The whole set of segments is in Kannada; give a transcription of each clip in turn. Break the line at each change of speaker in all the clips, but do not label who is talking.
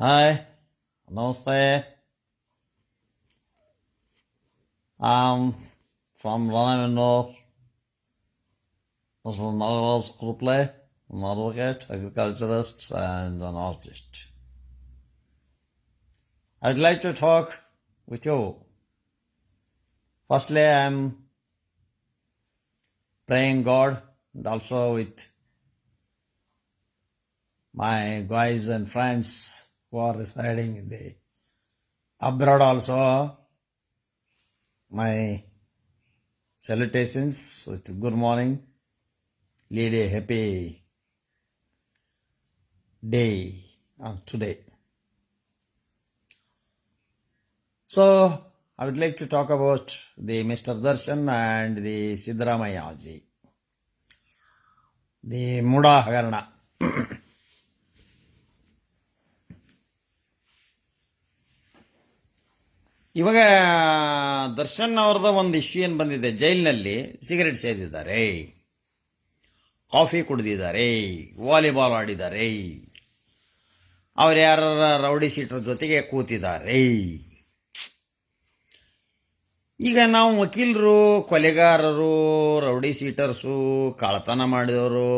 Hi, Namaste. I'm from. This is Nagaraj Kruple, an advocate, agriculturist, and an artist. I'd like to talk with you. Firstly, I'm praying God and also with my guys and friends who are residing in the abroad also. My salutations with good morning. Lead a happy day on today. So I would like to talk about the Mr. Darshan and the Siddaramaya ji. The Muda Hagarana. ಇವಾಗ ದರ್ಶನ್ ಅವ್ರದ್ದು ಒಂದು ಇಶ್ಯೂ ಏನು ಬಂದಿದೆ? ಜೈಲಿನಲ್ಲಿ ಸಿಗರೇಟ್ ಸೇದಿದ್ದಾರೆ. ಕಾಫಿ ಕುಡಿದಿದ್ದಾರೆ. ವಾಲಿಬಾಲ್ ಆಡಿದ್ದಾರೆ. ಅವ್ರು ಯಾರ ರೌಡಿ ಸೀಟರ್ ಜೊತೆಗೆ ಕೂತಿದ್ದಾರೆ. ಈಗ ನಾವು ವಕೀಲರು, ಕೊಲೆಗಾರರು, ರೌಡಿ ಸೀಟರ್ಸು, ಕಳ್ಳತನ ಮಾಡಿದವರು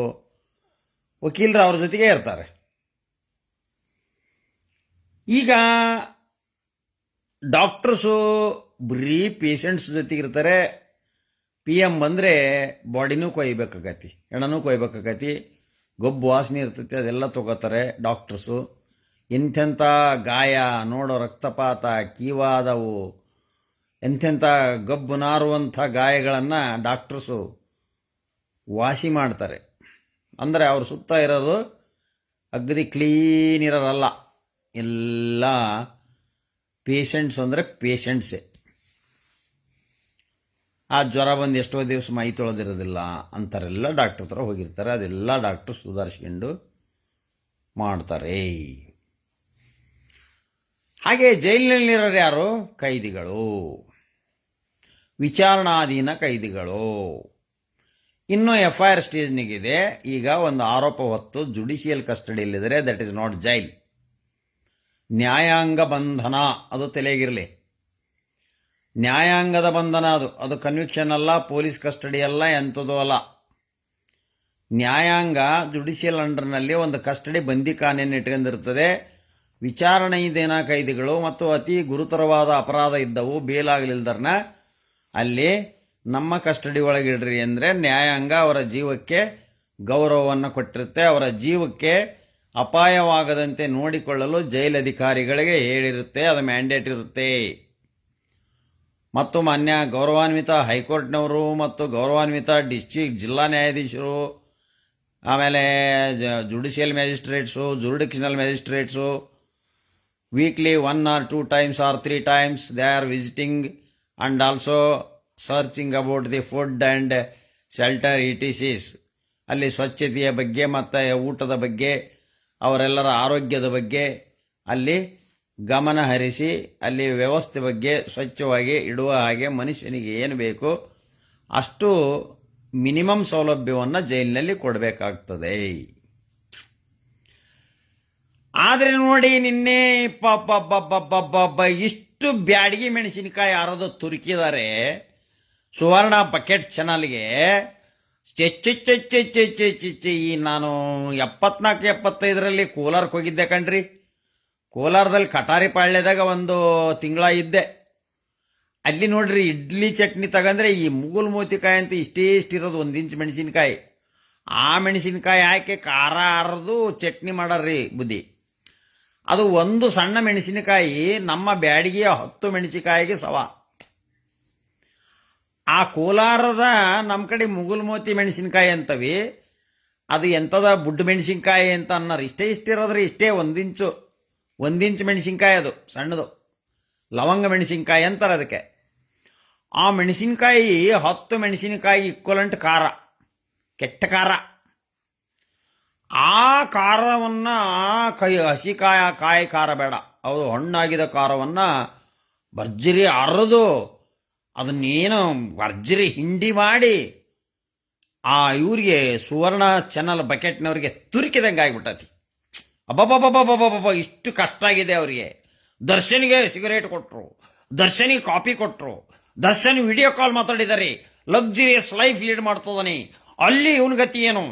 ವಕೀಲರು ಅವ್ರ ಜೊತೆಗೆ ಇರ್ತಾರೆ. ಈಗ ಡಾಕ್ಟರ್ಸು ಬರೀ ಪೇಷಂಟ್ಸ್ ಜೊತೆಗೆ ಇರ್ತಾರೆ. ಪಿ ಎಂ ಬಂದರೆ ಬಾಡಿನೂ ಕೊಯ್ಬೇಕಾಗತಿ, ಹೆಣನೂ ಕೊಯ್ಬೇಕಾಗತಿ, ಗೊಬ್ಬು ವಾಸನೆ ಇರ್ತೈತಿ, ಅದೆಲ್ಲ ತೊಗೋತಾರೆ ಡಾಕ್ಟರ್ಸು. ಎಂಥೆಂಥ ಗಾಯ ನೋಡೋ ರಕ್ತಪಾತ ಕೀವಾದವು ಎಂಥೆಂಥ ಗಬ್ಬು ನಾರುವಂಥ ಗಾಯಗಳನ್ನು ಡಾಕ್ಟರ್ಸು ವಾಸಿ ಮಾಡ್ತಾರೆ. ಅಂದರೆ ಅವ್ರ ಸುತ್ತ ಇರೋದು ಅಗ್ದಿ ಕ್ಲೀನ್ ಇರೋರಲ್ಲ. ಎಲ್ಲ ಪೇಷಂಟ್ಸ್ ಅಂದರೆ ಪೇಷಂಟ್ಸೇ ಆ ಜ್ವರ ಬಂದು ಎಷ್ಟೋ ದಿವಸ ಮೈ ತೊಳೆದಿರೋದಿಲ್ಲ ಅಂತಾರೆಲ್ಲ ಡಾಕ್ಟ್ರ್ ಹತ್ರ ಹೋಗಿರ್ತಾರೆ. ಅದೆಲ್ಲ ಡಾಕ್ಟ್ರು ಸುಧಾರಿಸ್ಕೊಂಡು ಮಾಡ್ತಾರೆ. ಹಾಗೆ ಜೈಲಿನಲ್ಲಿರೋರು ಯಾರು? ಕೈದಿಗಳು. ವಿಚಾರಣಾಧೀನ ಕೈದಿಗಳು. ಇನ್ನೂ ಎಫ್ ಐ ಆರ್ ಸ್ಟೇಜ್ನಿಗಿದೆ. ಈಗ ಒಂದು ಆರೋಪ ಹೊತ್ತು ಜುಡಿಷಿಯಲ್ ಕಸ್ಟಡಿಯಲ್ಲಿದ್ದರೆ. ದಟ್ ಇಸ್ ನಾಟ್ ಜೈಲ್ ನ್ಯಾಯಾಂಗ ಬಂಧನ, ಅದು ತಲೆಗಿರಲಿ. ನ್ಯಾಯಾಂಗದ ಬಂಧನ ಅದು. ಅದು ಕನ್ವಿಕ್ಷನ್ ಅಲ್ಲ ಪೊಲೀಸ್ ಕಸ್ಟಡಿ ಅಲ್ಲ ಎಂಥದ್ದು ಅಲ್ಲ. ನ್ಯಾಯಾಂಗ ಜುಡಿಷಿಯಲ್ ಅಂಡರ್ನಲ್ಲಿ ಒಂದು ಕಸ್ಟಡಿ ಬಂದಿಖಾನೆಯನ್ನು ಇಟ್ಕೊಂಡಿರ್ತದೆ. ಇದೇನಾ ಕೈದಿಗಳು ಮತ್ತು ಅತಿ ಗುರುತರವಾದ ಅಪರಾಧ ಇದ್ದವು, ಬೇಲಾಗಲಿಲ್ದರ್ನ ಅಲ್ಲಿ ನಮ್ಮ ಕಸ್ಟಡಿ ಒಳಗಿಡ್ರಿ ಅಂದರೆ ನ್ಯಾಯಾಂಗ ಅವರ ಜೀವಕ್ಕೆ ಗೌರವವನ್ನು ಕೊಟ್ಟಿರುತ್ತೆ. ಅವರ ಜೀವಕ್ಕೆ ಅಪಾಯವಾಗದಂತೆ ನೋಡಿಕೊಳ್ಳಲು ಜೈಲಧಿಕಾರಿಗಳಿಗೆ ಹೇಳಿರುತ್ತೆ, ಅದು ಮ್ಯಾಂಡೇಟ್ ಇರುತ್ತೆ. ಮತ್ತು ಮಾನ್ಯ ಗೌರವಾನ್ವಿತ ಹೈಕೋರ್ಟ್ನವರು ಮತ್ತು ಗೌರವಾನ್ವಿತ ಡಿಸ್ಟ್ರಿಕ್ಟ್ ಜಿಲ್ಲಾ ನ್ಯಾಯಾಧೀಶರು, ಆಮೇಲೆ judicial magistrates, jurisdictional magistrates, weekly one or two times or three times they are visiting and also searching about the food and shelter ETCs ಅಲ್ಲಿ ಸ್ವಚ್ಛತೆಯ ಬಗ್ಗೆ ಮತ್ತು ಊಟದ ಬಗ್ಗೆ ಅವರೆಲ್ಲರ ಆರೋಗ್ಯದ ಬಗ್ಗೆ, ಅಲ್ಲಿ ಗಮನ ಹರಿಸಿ, ಅಲ್ಲಿ ವ್ಯವಸ್ಥೆ ಬಗ್ಗೆ ಸ್ವಚ್ಛವಾಗಿ ಇಡುವ ಹಾಗೆ ಮನುಷ್ಯನಿಗೆ ಏನು ಬೇಕು, ಅಷ್ಟು ಮಿನಿಮಮ್ ಸೌಲಭ್ಯವನ್ನು ಜೈಲಿನಲ್ಲಿ ಕೊಡಬೇಕಾಗ್ತದೆ. ಆದರೆ ನೋಡಿ ನಿನ್ನೆ ಪಬ್ಬ ಇಷ್ಟು ಬ್ಯಾಡಗಿ ಮೆಣಸಿನಕಾಯಿ ಯಾರದು ತುರುಕಿದ್ದಾರೆ ಸುವರ್ಣ ಬಕೆಟ್ ಚಾನಲ್ಗೆ ಚೆಚ್ಚೆಚ್ಚೆಚ್ಚೆಚ್ಚೆಚ್ಚೆಚ್ಚೆ ಈ ನಾನು ಎಪ್ಪತ್ನಾಲ್ಕು, ಎಪ್ಪತ್ತೈದರಲ್ಲಿ ಕೋಲಾರಕ್ಕೆ ಹೋಗಿದ್ದೆ ಕಣ್ರಿ. ಕೋಲಾರದಲ್ಲಿ ಕಟಾರಿ ಪಾಳ್ಯದಾಗ ಒಂದು ತಿಂಗಳ ಇದ್ದೆ. ಅಲ್ಲಿ ನೋಡ್ರಿ ಇಡ್ಲಿ ಚಟ್ನಿ ತಗಂದ್ರೆ ಈ ಮುಗುಲ್ ಮೂತಿಕಾಯಿ ಅಂತ ಇಷ್ಟೇ ಇರೋದು, ಒಂದು ಇಂಚ್ ಮೆಣಸಿನ್ಕಾಯಿ. ಆ ಮೆಣಸಿನ್ಕಾಯಿ ಹಾಕಿ ಖಾರ ಅರದು ಚಟ್ನಿ ಮಾಡಾರ್ರಿ ಬುದ್ಧಿ. ಅದು ಒಂದು ಸಣ್ಣ ಮೆಣಸಿನಕಾಯಿ, ನಮ್ಮ ಬ್ಯಾಡಿಗೆಯ ಹತ್ತು ಮೆಣಸಿನಕಾಯಿಗೆ ಸವ ಆ ಕೋಲಾರದ ನಮ್ಮ ಕಡೆ ಮುಗುಲ್ಮೋತಿ ಮೆಣಸಿನ್ಕಾಯಿ ಅಂತವಿ. ಅದು ಎಂಥದ ಬುಡ್ಡು ಮೆಣಸಿನ್ಕಾಯಿ ಅಂತ ಅನ್ನೋರು ಇಷ್ಟೇ ಇಷ್ಟಿರೋದ್ರೆ ಇಷ್ಟೇ ಒಂದಿಂಚು ಒಂದಿಂಚು ಮೆಣಸಿನ್ಕಾಯಿ ಅದು, ಸಣ್ಣದು. ಲವಂಗ ಮೆಣಸಿನ್ಕಾಯಿ ಅಂತಾರೆ ಅದಕ್ಕೆ. ಆ ಮೆಣಸಿನ್ಕಾಯಿ ಹತ್ತು ಮೆಣಸಿನಕಾಯಿ ಇಕ್ವಲೆಂಟ್ ಖಾರ, ಕೆಟ್ಟ ಖಾರ. ಆ ಖಾರವನ್ನು ಕೈ, ಹಸಿ ಕಾಯ, ಕಾಯಿ ಖಾರ ಬೇಡ. ಅದು ಹಣ್ಣಾಗಿದ ಖಾರವನ್ನು ಭರ್ಜರಿ ಅರದು ಅದನ್ನೇನು ಭರ್ಜರಿ ಹಿಂಡಿ ಮಾಡಿ ಆ ಇವ್ರಿಗೆ ಸುವರ್ಣ ಚಾನಲ್ ಬಕೆಟ್ನವ್ರಿಗೆ ತುರುಕಿದಂಗೆ ಆಗಿಬಿಟ್ಟತಿ. ಅಬ್ಬಬ್ಬಬ್ಬಬ್ಬಬ್ಬಬ್ಬ ಇಷ್ಟು ಕಷ್ಟ ಆಗಿದೆ ಅವರಿಗೆ. ದರ್ಶನಿಗೆ ಸಿಗರೇಟ್ ಕೊಟ್ಟರು ದರ್ಶನಿಗೆ ಕಾಪಿ ಕೊಟ್ಟರು ದರ್ಶನ್ ವಿಡಿಯೋ ಕಾಲ್ ಮಾತಾಡಿದ್ದಾರೆ ಲಕ್ಸುರಿಯಸ್ ಲೈಫ್ ಲೀಡ್ ಮಾಡ್ತದಾನೆ. ಅಲ್ಲಿ ಇವನ ಗತಿ ಏನು?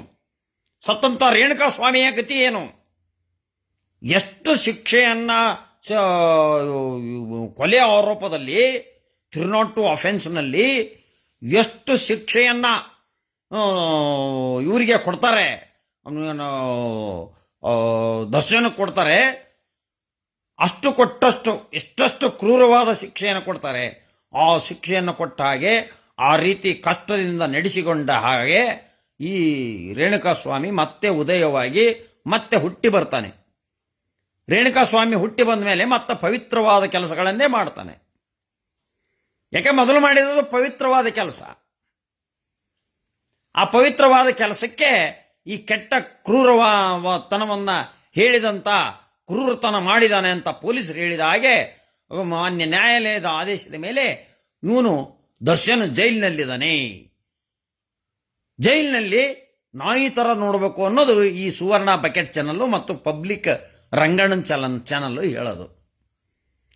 ಸತ್ತಂತ ರೇಣುಕಾ ಸ್ವಾಮಿಯ ಗತಿ ಏನು? ಎಷ್ಟು ಶಿಕ್ಷೆಯನ್ನ ಕೊಲೆ ಆರೋಪದಲ್ಲಿ ನಾಟ್ ಟು ಅಫೆನ್ಸ್ನಲ್ಲಿ ಎಷ್ಟು ಶಿಕ್ಷೆಯನ್ನ ಇವರಿಗೆ ಕೊಡ್ತಾರೆ ದರ್ಶನಕ್ಕೆ ದರ್ಶನ ಕೊಡ್ತಾರೆ, ಅಷ್ಟು ಕೊಟ್ಟಷ್ಟು, ಎಷ್ಟಷ್ಟು ಕ್ರೂರವಾದ ಶಿಕ್ಷೆಯನ್ನು ಕೊಡ್ತಾರೆ, ಆ ಶಿಕ್ಷೆಯನ್ನು ಕೊಟ್ಟ ಹಾಗೆ, ಆ ರೀತಿ ಕಷ್ಟದಿಂದ ನಡೆಸಿಕೊಂಡ ಹಾಗೆ, ಈ ರೇಣುಕಾಸ್ವಾಮಿ ಮತ್ತೆ ಉದಯವಾಗಿ ಮತ್ತೆ ಹುಟ್ಟಿ ಬರ್ತಾನೆ. ರೇಣುಕಾಸ್ವಾಮಿ ಹುಟ್ಟಿ ಬಂದ ಮೇಲೆ ಮತ್ತೆ ಪವಿತ್ರವಾದ ಕೆಲಸಗಳನ್ನೇ ಮಾಡ್ತಾನೆ. ಯಾಕೆ ಮೊದಲು ಮಾಡಿರೋದು ಪವಿತ್ರವಾದ ಕೆಲಸ? ಆ ಪವಿತ್ರವಾದ ಕೆಲಸಕ್ಕೆ ಈ ಕೆಟ್ಟ ಕ್ರೂರತನವನ್ನ ಹೇಳಿದಂತ ಕ್ರೂರತನ ಮಾಡಿದಾನೆ ಅಂತ ಪೊಲೀಸರು ಹೇಳಿದ ಹಾಗೆ ಮಾನ್ಯ ನ್ಯಾಯಾಲಯದ ಆದೇಶದ ಮೇಲೆ ಇವನು ದರ್ಶನ್ ಜೈಲಿನಲ್ಲಿದ್ದಾನೆ. ಜೈಲಿನಲ್ಲಿ ನಾಯಿ ಥರ ನೋಡಬೇಕು ಅನ್ನೋದು ಈ ಸುವರ್ಣ ಬಕೆಟ್ ಚಾನಲ್ ಮತ್ತು ಪಬ್ಲಿಕ್ ರಂಗಣ ಚಲನ್ ಚಾನಲ್ಲು ಹೇಳೋದು.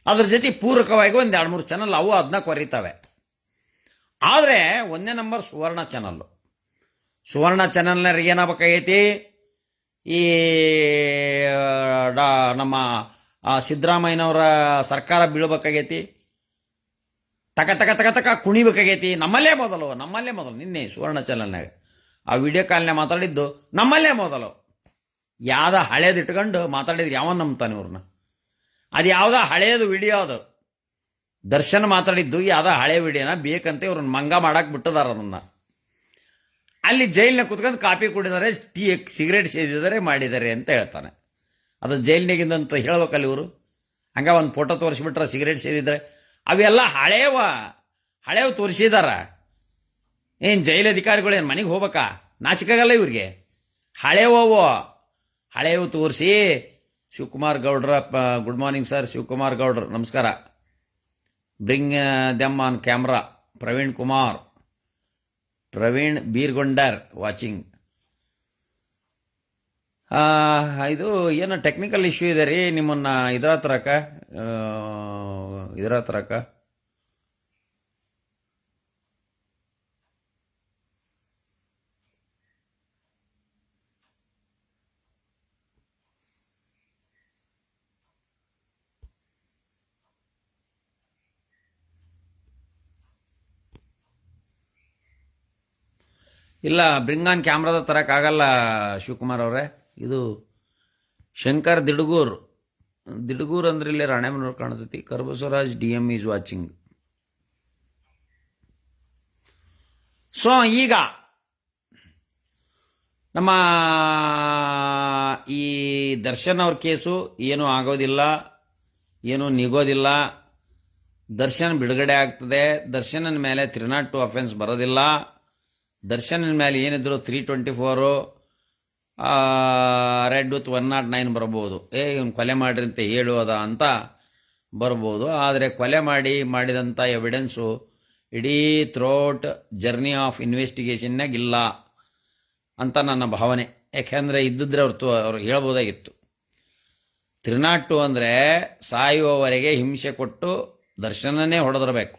ಅದ್ರ ಜೊತೆ ಪೂರಕವಾಗಿ ಒಂದು ಎರಡು ಮೂರು ಚಾನಲ್ ಅವು ಅದನ್ನ ಕೊರಿತಾವೆ. ಆದರೆ ಒಂದನೇ ನಂಬರ್ ಸುವರ್ಣ ಚಾನಲ್ಲು ಸುವರ್ಣ ಚಾನಲ್ನವ್ರಿಗೆ ಏನಾಗಬೇಕಾಗೈತಿ? ಈ, ಡಾ, ನಮ್ಮ ಸಿದ್ದರಾಮಯ್ಯನವರ ಸರ್ಕಾರ ಬೀಳ್ಬೇಕಾಗೈತಿ. ತಕ ತಕ ತಕ ತಕ ಕುಣಿಬೇಕಾಗೈತಿ. ನಮ್ಮಲ್ಲೇ ಮೊದಲು ನಮ್ಮಲ್ಲೇ ಮೊದಲು, ನಿನ್ನೆ ಸುವರ್ಣ ಚಾನಲ್ನಾಗ ಆ ವಿಡಿಯೋ ಕಾಲ್ನಾಗ ಮಾತಾಡಿದ್ದು ನಮ್ಮಲ್ಲೇ ಮೊದಲು. ಯಾವ್ದ ಹಳೇದಿಟ್ಕೊಂಡು ಮಾತಾಡಿದ್ರೆ ಯಾವ ನಂಬ್ತಾನೆ ಇವ್ರನ್ನ? ಅದು ಯಾವುದೋ ಹಳೆಯದು ವಿಡಿಯೋ ಅದು. ದರ್ಶನ್ ಮಾತಾಡಿದ್ದು ಯಾವುದೋ ಹಳೆ ವಿಡಿಯೋನ, ಬೇಕಂತ ಇವ್ರನ್ನ ಮಂಗ ಮಾಡಕ್ಕೆ ಬಿಟ್ಟದಾರ ಅದನ್ನು. ಅಲ್ಲಿ ಜೈಲಿನ ಕುತ್ಕೊಂಡು ಕಾಫಿ ಕುಡಿದಾರೆ, ಟೀ, ಸಿಗರೇಟ್ ಸೇದಿದ್ದಾರೆ ಮಾಡಿದ್ದಾರೆ ಅಂತ ಹೇಳ್ತಾನೆ. ಅದು ಜೈಲಿನಾಗಿಂದಂತ ಹೇಳ್ಬೇಕಲ್ಲ ಇವರು. ಹಂಗ ಒಂದು ಫೋಟೋ ತೋರಿಸ್ಬಿಟ್ರೆ ಸಿಗರೇಟ್ ಸೇದಿದ್ರೆ. ಅವೆಲ್ಲ ಹಳೇವ, ಹಳೇವು ತೋರಿಸಿದಾರ. ಏನು ಜೈಲ್ ಅಧಿಕಾರಿಗಳು ಏನು ಮನೆಗೆ ಹೋಗ್ಬೇಕಾ? ನಾಚಿಕಾಗಲ್ಲ ಇವ್ರಿಗೆ. ಹಳೇವವು, ಹಳೇವು ತೋರಿಸಿ ಶಿವಕುಮಾರ್ ಗೌಡ್ರ ಗುಡ್ ಮಾರ್ನಿಂಗ್ ಸರ್ ಶಿವಕುಮಾರ್ ಗೌಡ್ರ, ನಮಸ್ಕಾರ. Bring them on camera Praveen Kumar. Praveen Beergondar watching ಇದು ಏನೋ ಟೆಕ್ನಿಕಲ್ ಇಶ್ಯೂ ಇದೆ ರೀ ನಿಮ್ಮನ್ನ ಇದರ ಹತ್ರಕ್ಕ ಇದರ ಹತ್ರಕ್ಕ ಇಲ್ಲ ಬ್ರಿಂಗಾನ್ ಕ್ಯಾಮ್ರಾದ ತರಕ್ಕಾಗಲ್ಲ ಶಿವಕುಮಾರ್ ಅವರೇ. ಇದು ಶಂಕರ್ ದಿಡ್ಗೂರ್. ದಿಡ್ಗೂರ್ ಅಂದ್ರೆ ಇಲ್ಲಿ ರಾಣೆಮನೂರು ಕಾಣತೈತಿ. Karbasavaraj D M is watching. So ಈಗ ನಮ್ಮ ಈ ದರ್ಶನ್ ಅವ್ರ ಕೇಸು ಏನೂ ಆಗೋದಿಲ್ಲ, ಏನೂ ನಿಗೋದಿಲ್ಲ. ದರ್ಶನ್ ಬಿಡುಗಡೆ ಆಗ್ತದೆ. ದರ್ಶನನ ಮೇಲೆ ತ್ರಿನಾಟ್ ಟು ಅಫೆನ್ಸ್ ಬರೋದಿಲ್ಲ. ದರ್ಶನನ ಮೇಲೆ ಏನಿದ್ರು three twenty four read with one not nine ಬರ್ಬೋದು. ಏ, ಇವನು ಕೊಲೆ ಮಾಡ್ರಿ ಅಂತ ಹೇಳುವುದ ಅಂತ ಬರ್ಬೋದು. ಆದರೆ ಕೊಲೆ ಮಾಡಿ ಮಾಡಿದಂಥ ಎವಿಡೆನ್ಸು ಇಡೀ ಥ್ರೋಟ್ ಜರ್ನಿ ಆಫ್ ಇನ್ವೆಸ್ಟಿಗೇಷನ್ನಾಗ ಇಲ್ಲ ಅಂತ ನನ್ನ ಭಾವನೆ. ಯಾಕೆಂದರೆ ಇದ್ದಿದ್ರೆ ಅವ್ರು ತು, ಅವ್ರು ಹೇಳ್ಬೋದಾಗಿತ್ತು. ತ್ರಿನಾಟು ಅಂದರೆ ಸಾಯುವವರೆಗೆ ಹಿಂಸೆ ಕೊಟ್ಟು ದರ್ಶನನೇ ಹೊಡೆದಿರಬೇಕು.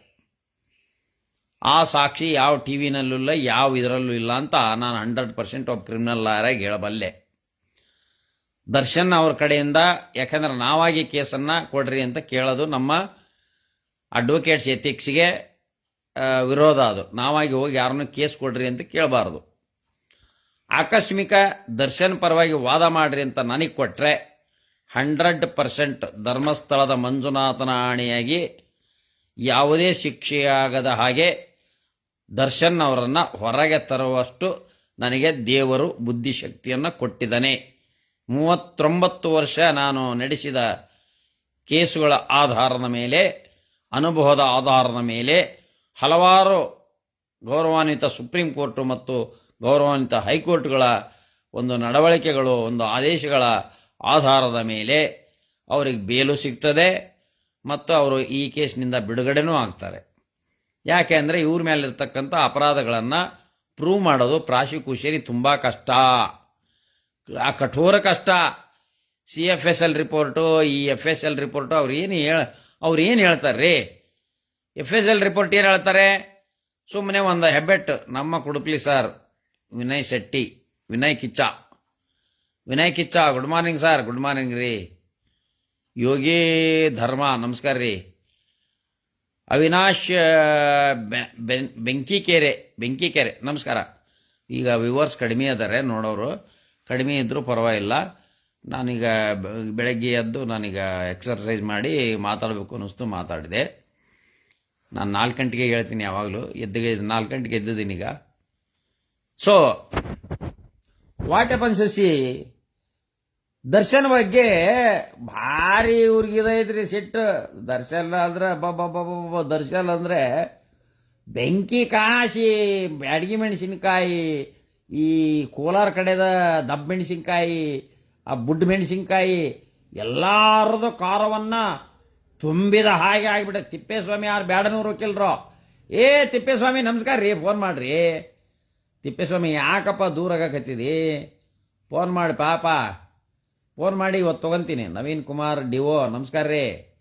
ಆ ಸಾಕ್ಷಿ ಯಾವ ಟಿ ವಿನಲ್ಲೂ ಇಲ್ಲ, ಯಾವ ಇದರಲ್ಲೂ ಇಲ್ಲ ಅಂತ ನಾನು ಹಂಡ್ರೆಡ್ ಪರ್ಸೆಂಟ್ ಒಬ್ಬ ಕ್ರಿಮಿನಲ್ ಲಾಯರಾಗಿ ಹೇಳಬಲ್ಲೆ. ದರ್ಶನ್ ಅವ್ರ ಕಡೆಯಿಂದ, ಯಾಕಂದ್ರೆ ನಾವಾಗಿ ಕೇಸನ್ನು ಕೊಡ್ರಿ ಅಂತ ಕೇಳೋದು ನಮ್ಮ ಅಡ್ವೊಕೇಟ್ಸ್ ಎಥಿಕ್ಸ್ಗೆ ವಿರೋಧ ಅದು. ನಾವಾಗಿ ಹೋಗಿ ಯಾರನ್ನೂ ಕೇಸ್ ಕೊಡ್ರಿ ಅಂತ ಕೇಳಬಾರ್ದು. ಆಕಸ್ಮಿಕ ದರ್ಶನ್ ಪರವಾಗಿ ವಾದ ಮಾಡ್ರಿ ಅಂತ ನನಗೆ ಕೊಟ್ಟರೆ ಹಂಡ್ರೆಡ್ ಪರ್ಸೆಂಟ್ ಧರ್ಮಸ್ಥಳದ ಮಂಜುನಾಥನ ಆಣೆಯಾಗಿ ಯಾವುದೇ ಶಿಕ್ಷೆಯಾಗದ ಹಾಗೆ ದರ್ಶನ್ ಅವರನ್ನು ಹೊರಗೆ ತರುವಷ್ಟು ನನಗೆ ದೇವರು ಬುದ್ಧಿಶಕ್ತಿಯನ್ನು ಕೊಟ್ಟಿದ್ದಾನೆ. ಮೂವತ್ತೊಂಬತ್ತು ವರ್ಷ ನಾನು ನಡೆಸಿದ ಕೇಸುಗಳ ಆಧಾರದ ಮೇಲೆ, ಅನುಭವದ ಆಧಾರದ ಮೇಲೆ, ಹಲವಾರು ಗೌರವಾನ್ವಿತ ಸುಪ್ರೀಂ ಕೋರ್ಟು ಮತ್ತು ಗೌರವಾನ್ವಿತ ಹೈಕೋರ್ಟ್ಗಳ ಒಂದು ನಡವಳಿಕೆಗಳು, ಒಂದು ಆದೇಶಗಳ ಆಧಾರದ ಮೇಲೆ ಅವರಿಗೆ ಬೇಲು ಸಿಗ್ತದೆ ಮತ್ತು ಅವರು ಈ ಕೇಸ್ನಿಂದ ಬಿಡುಗಡೆನೂ ಆಗ್ತಾರೆ. ಯಾಕೆ ಅಂದರೆ ಇವ್ರ ಮೇಲಿರ್ತಕ್ಕಂಥ ಅಪರಾಧಗಳನ್ನು ಪ್ರೂವ್ ಮಾಡೋದು ಪ್ರಾಸಿಕ್ಯೂಷನಿಗೆ ತುಂಬ ಕಷ್ಟ. ಆ ಕಠೋರ ಕಷ್ಟ. C F S L report ಈ ಎಫ್ ಎಸ್ ಎಲ್ ರಿಪೋರ್ಟು ಅವ್ರು ಏನು ಹೇಳ, ಅವ್ರು ಏನು ಹೇಳ್ತಾರೆ ರೀ? ಎಫ್ ಎಸ್ ಎಲ್ ರಿಪೋರ್ಟ್ ಏನು ಹೇಳ್ತಾರೆ? ಸುಮ್ಮನೆ ಒಂದು ಹೆಬ್ಬೆಟ್, ನಮ್ಮ Kudupli sir Vinay Shetty, Vinay Kiccha. Vinay Kiccha good morning sir good morning ರೀ. ಯೋಗಿ ಧರ್ಮ, ನಮಸ್ಕಾರ ರೀ. ಅವಿನಾಶ್ ಬೆಂಕಿಕೆರೆ ಬೆಂಕಿಕೆರೆ, ನಮಸ್ಕಾರ. ಈಗ ವಿವರ್ಸ್ ಕಡಿಮೆ ಅದಾರೆ, ನೋಡೋರು. ಕಡಿಮೆ ಇದ್ದರೂ ಪರವಾಗಿಲ್ಲ. ನಾನೀಗ ಬೆಳಗ್ಗೆ ಎದ್ದು ನಾನೀಗ ಎಕ್ಸರ್ಸೈಸ್ ಮಾಡಿ ಮಾತಾಡಬೇಕು ಅನ್ನಿಸ್ತು, ಮಾತಾಡಿದೆ. ನಾನು ನಾಲ್ಕು ಗಂಟೆಗೆ ಹೇಳ್ತೀನಿ ಯಾವಾಗಲೂ. ಎದ್ದು ನಾಲ್ಕು ಗಂಟೆಗೆ ಎದ್ದಿದ್ದೀನಿ ಈಗ. So what happen Shashi? Darshan ಬಗ್ಗೆ ಭಾರಿ ಇವ್ರಿಗಿದೈತ್ರಿ ಸಿಟ್ಟು. ದರ್ಶನ್ ಅಂದ್ರೆ ಬಬ್ಬ ದರ್ಶನ್ ಅಂದರೆ ಬೆಂಕಿ ಕಾಶಿ, ಬ್ಯಾಡಗಿ ಮೆಣಸಿನಕಾಯಿ, ಈ ಕೋಲಾರ ಕಡೆದ ದಬ್ಬ ಮೆಣಸಿನ್ಕಾಯಿ, ಆ ಬುಡ್ ಮೆಣಸಿನ್ಕಾಯಿ, ಎಲ್ಲಾರದು ಖಾರವನ್ನು ತುಂಬಿದ ಹಾಗೆ ಆಗಿಬಿಟ್ಟೆ ತಿಪ್ಪೇಸ್ವಾಮಿ ಯಾರು ಬ್ಯಾಡನೂರು ಕಿಲ್ರೋ ಏ, ತಿಪ್ಪೇಸ್ವಾಮಿ, ನಮಸ್ಕಾರ ರೀ, ಫೋನ್ ಮಾಡಿರಿ. ತಿಪ್ಪೇಸ್ವಾಮಿ, ಯಾಕಪ್ಪ ದೂರ ಆಗಕತ್ತಿದಿ? ಫೋನ್ ಮಾಡಿ, ಪಾಪ. ಫೋನ್ ಮಾಡಿ ಇವತ್ತು ತೊಗೊಂತೀನಿ. ನವೀನ್ ಕುಮಾರ್ ಡಿವೋ ನಮಸ್ಕಾರ ರೀ.